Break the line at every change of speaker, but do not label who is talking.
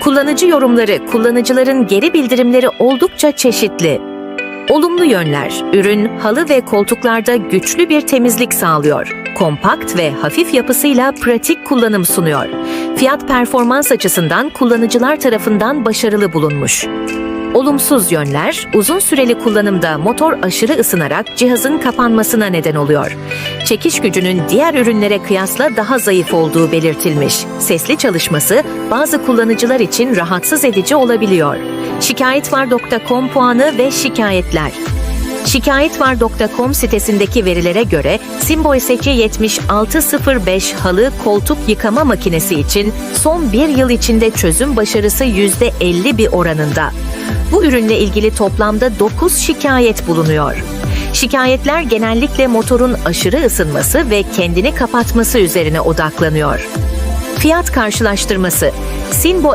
Kullanıcı yorumları, kullanıcıların geri bildirimleri oldukça çeşitli. Olumlu yönler, ürün, halı ve koltuklarda güçlü bir temizlik sağlıyor. Kompakt ve hafif yapısıyla pratik kullanım sunuyor. Fiyat performans açısından kullanıcılar tarafından başarılı bulunmuş. Olumsuz yönler, uzun süreli kullanımda motor aşırı ısınarak cihazın kapanmasına neden oluyor. Çekiş gücünün diğer ürünlere kıyasla daha zayıf olduğu belirtilmiş. Sesli çalışması bazı kullanıcılar için rahatsız edici olabiliyor. Şikayetvar.com puanı ve şikayetler. Şikayetvar.com sitesindeki verilere göre Simbo SC7605 halı koltuk yıkama makinesi için son bir yıl içinde çözüm başarısı %50 bir oranında. Bu ürünle ilgili toplamda 9 şikayet bulunuyor. Şikayetler genellikle motorun aşırı ısınması ve kendini kapatması üzerine odaklanıyor. Fiyat karşılaştırması Sinbo